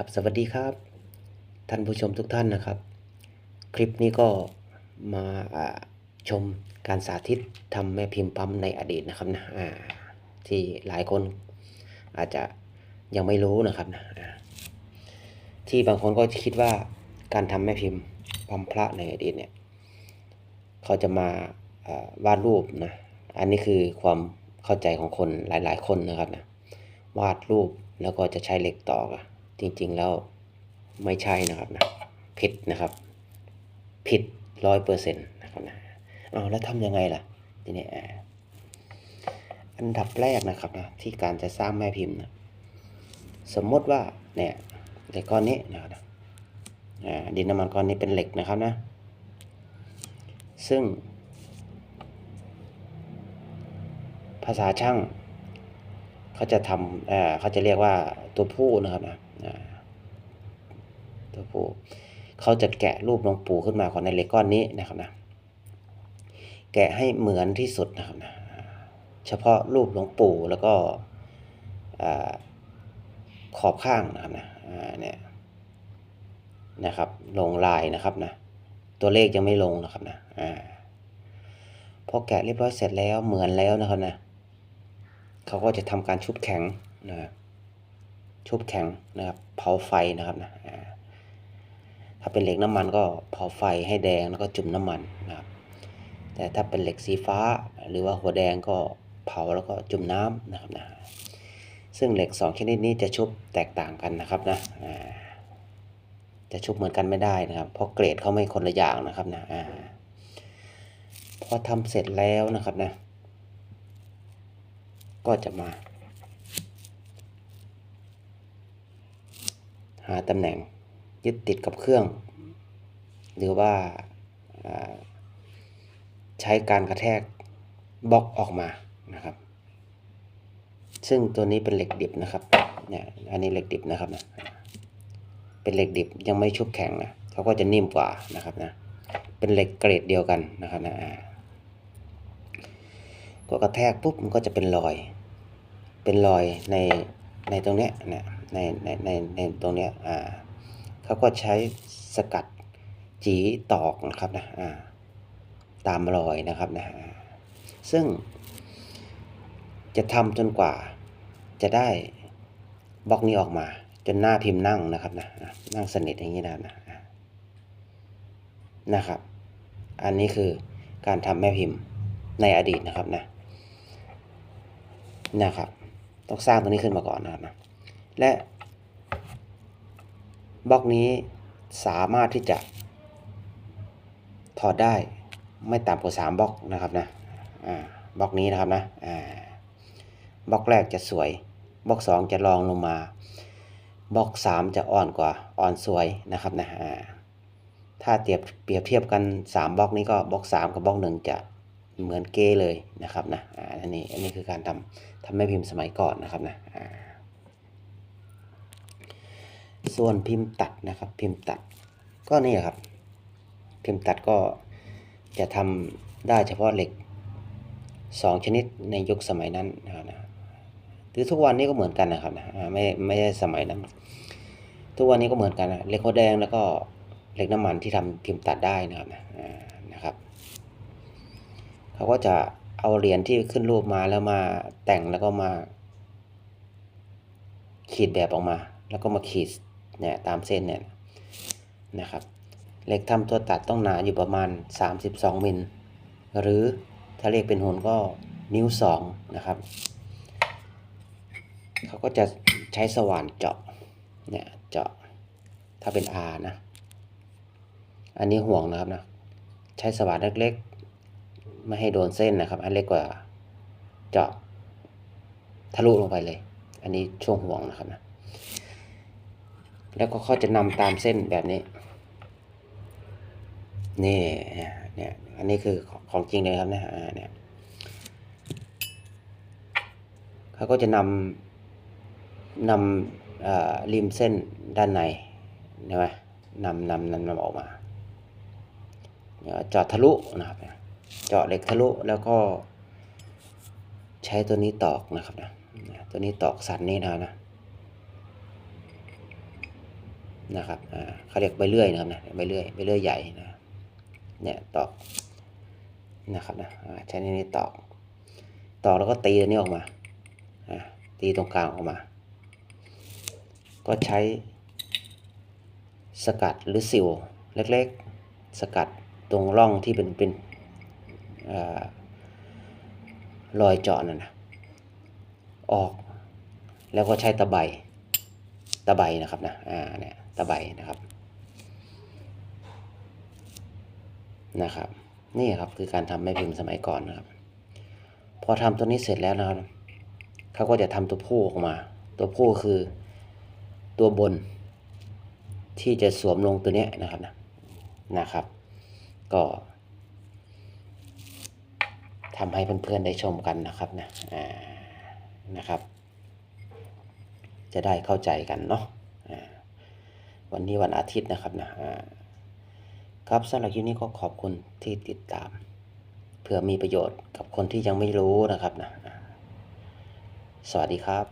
ครับสวัสดีครับ ท่านผู้ชมทุกท่านนะครับ คลิปนี้ก็มาชมการสาธิตทำแม่พิมพ์ปั๊มในอดีตนะครับนะที่หลายคนอาจจะยังไม่รู้นะครับนะที่บางคนก็คิดว่าการทำแม่พิมพ์ปั๊มพระในอดีตเนี่ยเขาจะมาอ่าวาดรูปนะอันนี้คือความเข้าใจของคนหลาย ๆ คนนะครับนะวาดรูปแล้วก็จะใช้เหล็กตอกอะ จริงๆแล้วไม่ใช่นะครับนะผิดนะครับ ผิดร้อยเปอร์เซ็นต์นะครับนะเอาแล้วทำยังไงล่ะทีนี้อ่าอันดับแรกนะครับนะที่การจะสร้างแม่พิมพ์นะสมมติว่าเนี่ยเหล็กก้อนนี้นะครับนะดินน้ำมันก้อนนี้เป็นเหล็กนะครับนะ ซึ่ง ภาษาช่าง เขาจะทำเอ่อเขาจะเรียกว่าตัวผู้นะครับนะตัวผู้เขาจะแกะรูปหลวงปู่ขึ้นมาของในเล็กก้อนนี้นะครับนะแกะให้เหมือนที่สุดนะครับนะเฉพาะรูปหลวงปู่แล้วก็ขอบข้างนะครับนะเนี่ยนะครับลงลายนะครับนะตัวเลขยังไม่ลงนะครับนะอ่าพอแกะเรียบร้อยเสร็จแล้วเหมือนแล้วนะครับนะ เขาก็จะทำการชุบแข็งนะครับชุบแข็งนะครับเผาไฟนะครับนะถ้าเป็นเหล็กน้ำมันก็เผาไฟให้แดงแล้วก็จุ่มน้ำมันนะครับแต่ถ้าเป็นเหล็กสีฟ้าหรือว่าหัวแดงก็เผาแล้วก็จุ่มน้ำนะครับนะซึ่งเหล็กสองชนิดนี้จะชุบแตกต่างกันนะครับนะจะชุบเหมือนกันไม่ได้นะครับ เพราะเกรดเขาไม่คนละอย่างนะครับนะพอทำเสร็จแล้วนะครับนะ ก็จะมา หาตำแหน่งยึดติดกับเครื่อง หรือว่าาใช้การกระแทกบล็อกออกมานะครับ ซึ่งตัวนี้เป็นเหล็กดิบนะครับเนี่ยอันนี้เหล็กดิบนะครับนะเป็นเหล็กดิบยังไม่ชุบแข็งนะเขาก็จะนิ่มกว่านะครับนะเป็นเหล็กเกรดเดียวกันนะครับนะก็กระแทกปุ๊บมันก็จะเป็นรอย เป็นรอยในในตรงเนี้ยนะในในในในตรงเนี้ยอ่าเขาก็ใช้สกัดจีตอกนะครับนะอ่าตามรอยนะครับนะอ่าซึ่งจะทำจนกว่าจะได้บล็อกนี้ออกมา จนหน้าพิมพ์นั่งนะครับนะนั่งสนิทอย่างนี้นะนะอะนะครับ อันนี้คือการทำแม่พิมพ์ในอดีตนะครับนะนะครับ ต้องสร้างตัวนี้ขึ้นมาก่อนนะครับนะและบล็อกนี้สามารถที่จะถอดได้ไม่ต่ำกว่า3บล็อกนะครับนะอ่าบล็อกนี้นะครับนะอ่าบล็อกแรกจะสวยบล็อก2จะรองลงมาบล็อก3จะอ่อนกว่าอ่อนสวยนะครับนะอ่าถ้าเทียบเปรียบเทียบกัน3บล็อกนี้ก็บล็อก3กับบล็อก1จะ เหมือนเกเลยนะครับนะอ่าอันนี้อันนี้คือการทำทำแม่พิมพ์สมัยก่อนนะครับนะอ่าส่วนพิมพ์ตัดนะครับ พิมพ์ตัดก็นี่แหละครับ พิมพ์ตัดก็จะทำได้เฉพาะเหล็กสองชนิดในยุคสมัยนั้นนะครับนะหรือทุกวันนี้ก็เหมือนกันนะครับนะไม่ไม่ใช่สมัยนั้นทุกวันนี้ก็เหมือนกันนะเหล็กหัวแดงแล้วก็เหล็กน้ำมันที่ทำพิมพ์ตัดได้นะครับนะนะครับ เขาก็จะเอาเหรียญที่ขึ้นรูปมาแล้วมาแต่งแล้วก็มา ขีดแบบออกมา แล้วก็มาขีดเนี่ยตามเส้นเนี่ยนะครับเหล็กทำตัวตัดต้องหนาอยู่ประมาณ 32มิลหรือถ้าเรียกเป็นหุ่นก็นิ้ว2นะครับเขาก็จะใช้สว่านเจาะเนี่ยเจาะถ้าเป็น R นะ อันนี้ห่วงนะครับนะ ใช้สว่านเล็กๆ ไม่ให้โดนเส้นนะครับ อันเล็กกว่าเจาะทะลุลงไปเลย อันนี้ช่วงห่วงนะครับนะแล้วก็เขาจะนำตามเส้นแบบนี้ นี่เนี่ยอันนี้คือของของจริงเลยครับเนะอ่าเนี่ยเขาก็จะนำนำริมเส้นด้านในใช่ไหมนำนำนำนำออกมาเจาะทะลุนะครับ เจาะเหล็กทะลุแล้วก็ ใช้ตัวนี้ตอกนะครับนะตัวนี้ตอกสันนี่นะนะนะครับอ่าเขาเรียกใบเลื่อยนะครับนะใบเลื่อยใบเลื่อยใหญ่นะเนี่ยตอกนะครับนะอ่าใช้ในนี้ตอกตอกแล้วก็ตีอันนี้ออกมาอ่าตีตรงกลางออกมา ก็ใช้สกัดหรือสิวเล็กๆ สกัดตรงร่องที่เป็นเป็น รอยเจาะนั่นนะออก แล้วก็ใช้ตะไบตะไบนะครับนะอ่าเนี่ยตะไบนะครับนะครับ นี่ครับคือการทำแม่พิมพ์สมัยก่อนนะครับ พอทำตัวนี้เสร็จแล้วนะครับเขาก็จะทำตัวผู้ออกมา ตัวผู้คือตัวบน ที่จะสวมลงตัวเนี้ยนะครับนะนะครับ ก็ ทำให้เพื่อนๆได้ชมกันนะครับนะอ่านะครับ จะได้เข้าใจกันเนาะวันนี้วันอาทิตย์นะครับนะครับสำหรับคลิปนี้ก็ขอบคุณที่ติดตาม เพื่อมีประโยชน์กับคนที่ยังไม่รู้นะครับนะสวัสดีครับ